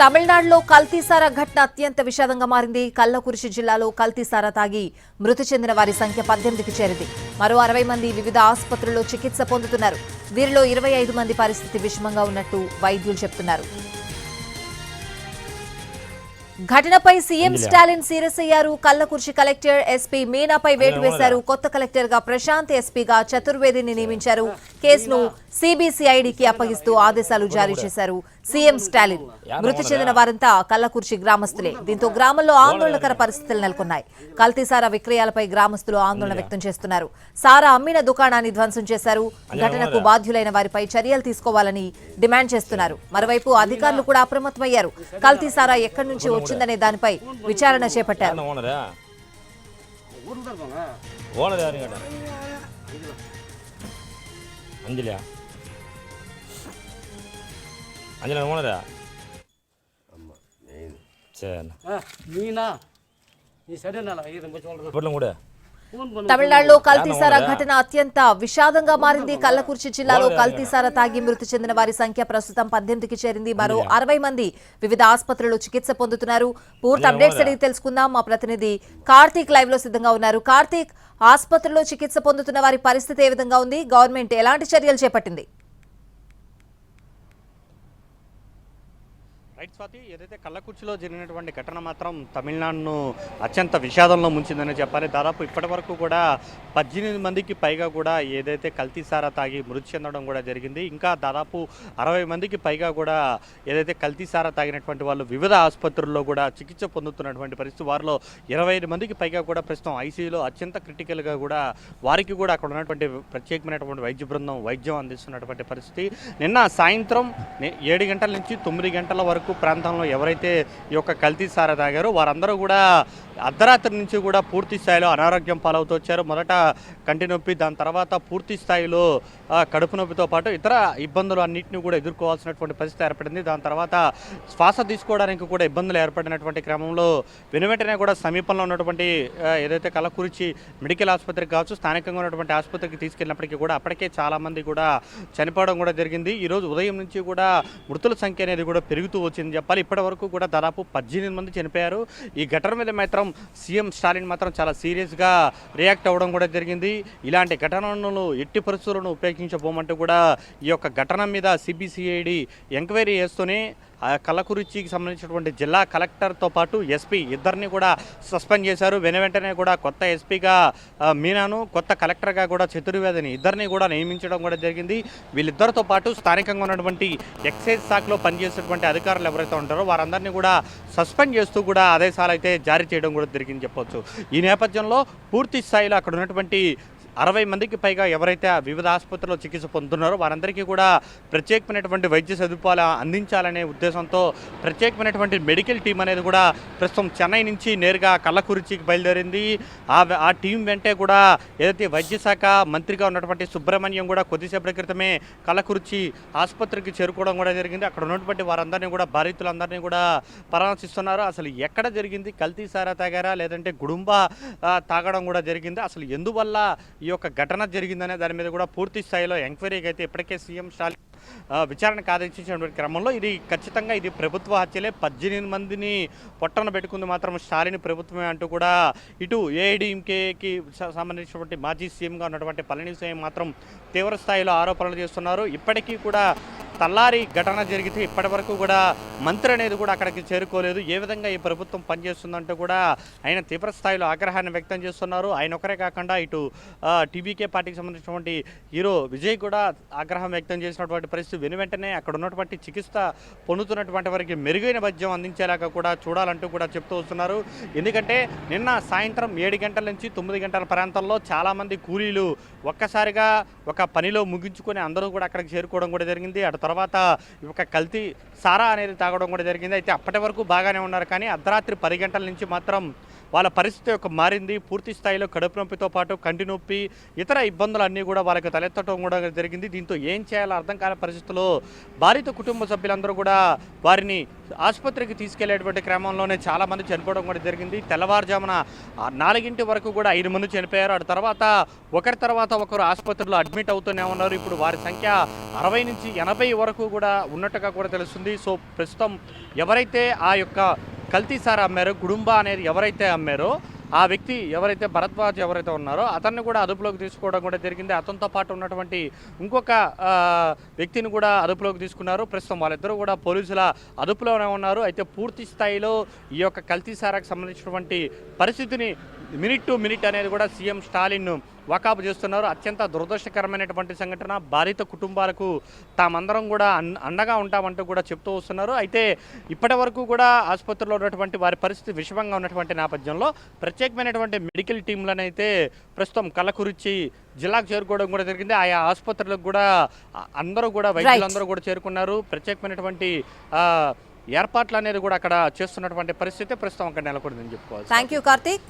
తమిళనాడులో కల్తీసారా ఘటన అత్యంత విషాదంగా మారింది. కల్లకురిశి జిల్లాలో కల్తీసారా తాగి మృతి చెందిన వారి సంఖ్య పద్దెనిమిదికి చేరింది. మరో అరవై మంది వివిధ ఆసుపత్రుల్లో చికిత్స పొందుతున్నారు. వీరిలో ఇరవై ఐదు మంది పరిస్థితి విషమంగా ఉన్నట్టు వైద్యులు చెబుతున్నారు ఘటనపై సీఎం స్టాలిన్ సీరియస్ అయ్యారు. కల్లకుర్చి కలెక్టర్ ఎస్పీ మీనాపై వేటు వేశారు. కొత్త కలెక్టర్గా ప్రశాంత్ ఎస్పీగా చతుర్వేదిని నియమించారు. కేసును సిబిసిఐడికి అప్పగిస్తూ ఆదేశాలు జారీ చేశారు సీఎం స్టాలిన్. మృతి చెందిన వారంతా కల్లకుర్చి గ్రామస్తులే. దీంతో గ్రామంలో ఆందోళనకర పరిస్థితులు నెలకొన్నాయి. కల్తీసారా విక్రయాలపై గ్రామస్తులు ఆందోళన వ్యక్తం చేస్తున్నారు. సారా అమ్మిన దుకాణాన్ని ధ్వంసం చేశారు. ఘటనకు బాధ్యులైన వారిపై చర్యలు తీసుకోవాలని డిమాండ్ చేస్తున్నారు. మరోవైపు అధికారులు కూడా అప్రమత్తమయ్యారు. కల్తీసారా ఎక్కడి నుంచి వచ్చిందనే దానిపై విచారణ చేపట్టారు. அஞ்சலியா? அஞ்சலி ஓனரா ஆமாம் சரிண்ணா மீனா நீ சரி நல்லா ரொம்ப சொல்கிறேன் பொருளும் கூட. తమిళనాడులో కల్తీసారా ఘటన అత్యంత విషాదంగా మారింది. కల్లకుర్చి జిల్లాలో కల్తీసారా తాగి మృతి చెందిన వారి సంఖ్య ప్రస్తుతం పద్దెనిమిదికి చేరింది. మరో అరవై మంది వివిధ ఆసుపత్రుల్లో చికిత్స పొందుతున్నారు. పూర్తి అప్డేట్స్ అడిగి తెలుసుకుందాం. మా ప్రతినిధి కార్తీక్ లైవ్లో సిద్ధంగా ఉన్నారు. కార్తీక్ ఆసుపత్రిలో చికిత్స పొందుతున్న వారి పరిస్థితి ఏ విధంగా ఉంది? గవర్నమెంట్ ఎలాంటి చర్యలు చేపట్టింది? రైట్ స్వాతి ఏదైతే కள்ளకుర్చిలో జరిగినటువంటి ఘటన మాత్రం తమిళనాడును అత్యంత విషాదంలో ముంచిందని చెప్పాలి. దాదాపు ఇప్పటి వరకు కూడా పద్దెనిమిది మందికి పైగా కూడా ఏదైతే కల్తీసారా తాగి మృతి చెందడం కూడా జరిగింది. ఇంకా దాదాపు అరవై మందికి పైగా కూడా ఏదైతే కల్తీసారా తాగినటువంటి వాళ్ళు వివిధ ఆసుపత్రుల్లో కూడా చికిత్స పొందుతున్నటువంటి పరిస్థితి. వారిలో ఇరవై ఐదు మందికి పైగా కూడా ప్రస్తుతం ఐసీయూలో అత్యంత క్రిటికల్గా కూడా వారికి కూడా అక్కడ ఉన్నటువంటి ప్రత్యేకమైనటువంటి వైద్య బృందం వైద్యం అందిస్తున్నటువంటి పరిస్థితి. నిన్న సాయంత్రం నే- ఏడు గంటల నుంచి తొమ్మిది గంటల వరకు ప్రాంతంలో ఎవరైతే ఈ యొక్క కల్తీ సారా తాగారో వారందరూ కూడా అర్ధరాత్రి నుంచి కూడా పూర్తి స్థాయిలో అనారోగ్యం పాలవుతూ వచ్చారు. మొదట కంటి నొప్పి దాని తర్వాత పూర్తి స్థాయిలో కడుపు నొప్పితో పాటు ఇతర ఇబ్బందులు అన్నింటినీ కూడా ఎదుర్కోవాల్సినటువంటి పరిస్థితి ఏర్పడింది. దాని తర్వాత శ్వాస తీసుకోవడానికి కూడా ఇబ్బందులు ఏర్పడినటువంటి క్రమంలో వెనువెంటనే కూడా సమీపంలో ఉన్నటువంటి ఏదైతే కలకురిచి మెడికల్ ఆసుపత్రికి కావచ్చు స్థానికంగా ఉన్నటువంటి ఆసుపత్రికి తీసుకెళ్ళినప్పటికీ కూడా అప్పటికే చాలామంది కూడా చనిపోవడం కూడా జరిగింది. ఈరోజు ఉదయం నుంచి కూడా మృతుల సంఖ్య అనేది కూడా పెరుగుతూ వచ్చింది. చెప్పాలి. ఇప్పటి వరకు కూడా దాదాపు పద్దెనిమిది మంది చనిపోయారు. ఈ ఘటన మీద మాత్రం సీఎం స్టాలిన్ మాత్రం చాలా సీరియస్గా రియాక్ట్ అవ్వడం కూడా జరిగింది. ఇలాంటి ఘటనలను ఎట్టి పరిస్థితులను ఉపయోగించబోమంటూ కూడా ఈ యొక్క ఘటన మీద సిబిసిఐడి ఎంక్వైరీ చేస్తూనే ఆ సంబంధించినటువంటి జిల్లా కలెక్టర్తో పాటు ఎస్పీ ఇద్దరిని కూడా సస్పెండ్ చేశారు. వెను వెంటనే కూడా కొత్త ఎస్పీగా మీనాను కొత్త కలెక్టర్గా కూడా చతుర్వేదిని ఇద్దరిని కూడా నియమించడం కూడా జరిగింది. వీళ్ళిద్దరితో పాటు స్థానికంగా ఉన్నటువంటి ఎక్సైజ్ శాఖలో పనిచేసేటువంటి అధికారులు ఎవరైతే ఉంటారో వారందరినీ కూడా సస్పెండ్ చేస్తూ కూడా ఆదేశాలు అయితే జారీ చేయడం కూడా జరిగింది చెప్పొచ్చు. ఈ నేపథ్యంలో పూర్తి స్థాయిలో అక్కడ ఉన్నటువంటి అరవై మందికి పైగా ఎవరైతే వివిధ ఆసుపత్రుల్లో చికిత్స పొందుతున్నారో వారందరికీ కూడా ప్రత్యేకమైనటువంటి వైద్య సదుపాయాలు అందించాలనే ఉద్దేశంతో ప్రత్యేకమైనటువంటి మెడికల్ టీం అనేది కూడా ప్రస్తుతం చెన్నై నుంచి నేరుగా కళ్ళకురిచికి బయలుదేరింది. ఆ ఆ టీం వెంటే కూడా ఏదైతే వైద్య శాఖ మంత్రిగా ఉన్నటువంటి సుబ్రహ్మణ్యం కూడా కొద్దిసేపటి క్రితమే కళ్ళకురిచి ఆసుపత్రికి చేరుకోవడం కూడా జరిగింది. అక్కడ ఉన్నటువంటి వారందరినీ కూడా బాధితులందరినీ కూడా పరామర్శిస్తున్నారు. అసలు ఎక్కడ జరిగింది? కల్తీ సారా తాగారా? లేదంటే గుడుంబ తాగడం కూడా జరిగింది. అసలు ఎందువల్ల ఈ యొక్క ఘటన జరిగిందనే దాని మీద కూడా పూర్తి స్థాయిలో ఎంక్వైరీకి అయితే ఇప్పటికే సీఎం స్టాలిన్ విచారణకు ఆదేశించినటువంటి క్రమంలో ఇది ఖచ్చితంగా ఇది ప్రభుత్వ హత్యలే. పద్దెనిమిది మందిని పొట్టన పెట్టుకుంది మాత్రం స్టాలిన్ ప్రభుత్వమే అంటూ కూడా ఇటు ఏఐడిఎంకేకి సంబంధించినటువంటి మాజీ సీఎంగా ఉన్నటువంటి పళనిస్వామి మాత్రం తీవ్ర స్థాయిలో ఆరోపణలు చేస్తున్నారు. ఇప్పటికీ కూడా తల్లారి ఘటన జరిగితే ఇప్పటి వరకు కూడా మంత్రి అనేది కూడా అక్కడికి చేరుకోలేదు. ఏ విధంగా ఈ ప్రభుత్వం పనిచేస్తుందంటూ కూడా ఆయన తీవ్ర స్థాయిలో ఆగ్రహాన్ని వ్యక్తం చేస్తున్నారు. ఆయన ఒకరే కాకుండా ఇటు టీవీకే పార్టీకి సంబంధించినటువంటి హీరో విజయ్ కూడా ఆగ్రహం వ్యక్తం చేసినటువంటి పరిస్థితి వెను వెంటనే అక్కడ ఉన్నటువంటి చికిత్స పొందుతున్నటువంటి వారికి మెరుగైన వైద్యం అందించేలాగా కూడా చూడాలంటూ కూడా చెప్తూ వస్తున్నారు. ఎందుకంటే నిన్న సాయంత్రం ఏడు గంటల నుంచి తొమ్మిది గంటల ప్రాంతంలో చాలామంది కూలీలు ఒక్కసారిగా ఒక పనిలో ముగించుకొని అందరూ కూడా అక్కడికి చేరుకోవడం కూడా జరిగింది. అటు తర్వాత ఒక కల్తీ సారా అనేది తాగడం కూడా జరిగింది. అయితే అప్పటి వరకు బాగానే ఉన్నారు. కానీ అర్ధరాత్రి పది గంటల నుంచి మాత్రం వాళ్ళ పరిస్థితి యొక్క మారింది పూర్తి స్థాయిలో కడుపు నొప్పితో పాటు కంటి నొప్పి ఇతర ఇబ్బందులు అన్నీ కూడా వాళ్ళకి తలెత్తడం కూడా జరిగింది. దీంతో ఏం చేయాలో అర్థం కాని పరిస్థితుల్లో బాధిత కుటుంబ సభ్యులందరూ కూడా వారిని ఆసుపత్రికి తీసుకెళ్ళేటువంటి క్రమంలోనే చాలామంది చనిపోవడం కూడా జరిగింది. తెల్లవారుజామున నాలుగింటి వరకు కూడా ఐదు మంది చనిపోయారు. ఆ తర్వాత ఒకరి తర్వాత ఒకరు ఆసుపత్రిలో అడ్మిట్ అవుతూనే ఉన్నారు. ఇప్పుడు వారి సంఖ్య అరవై నుంచి ఎనభై వరకు కూడా ఉన్నట్టుగా కూడా తెలుస్తుంది. సో ప్రస్తుతం ఎవరైతే ఆ యొక్క కల్తీ సార్ అమ్మారో గుడుంబా అనేది ఎవరైతే అమ్మారో ఆ వ్యక్తి ఎవరైతే భరద్వాజ్ ఎవరైతే ఉన్నారో అతన్ని కూడా అదుపులోకి తీసుకోవడం కూడా జరిగింది. అతనితో పాటు ఉన్నటువంటి ఇంకొక వ్యక్తిని కూడా అదుపులోకి తీసుకున్నారు. ప్రస్తుతం వాళ్ళిద్దరూ కూడా పోలీసుల అదుపులోనే ఉన్నారు. అయితే పూర్తి స్థాయిలో ఈ యొక్క కల్తీసారాకు సంబంధించినటువంటి పరిస్థితిని మినిట్ టు మినిట్ అనేది కూడా సీఎం స్టాలిన్ వాకాపు చేస్తున్నారు. అత్యంత దురదృష్టకరమైనటువంటి సంఘటన. బాధిత కుటుంబాలకు తామందరం కూడా అండగా ఉంటామంటూ కూడా చెప్తూ వస్తున్నారు. అయితే ఇప్పటి వరకు కూడా ఆసుపత్రిలో ఉన్నటువంటి వారి పరిస్థితి విషమంగా ఉన్నటువంటి నేపథ్యంలో ప్రత్యేకమైనటువంటి మెడికల్ టీంలను అయితే ప్రస్తుతం కళ్ళకురిచి జిల్లాకు చేరుకోవడం కూడా జరిగింది. ఆయా ఆసుపత్రులకు కూడా అందరూ కూడా వైద్యులందరూ కూడా చేరుకున్నారు. ప్రత్యేకమైనటువంటి ఏర్పాట్లు అనేది కూడా అక్కడ చేస్తున్నటువంటి పరిస్థితి ప్రస్తుతం అక్కడ నెలకొందని చెప్పుకోవాలి థ్యాంక్ యూ కార్తీక్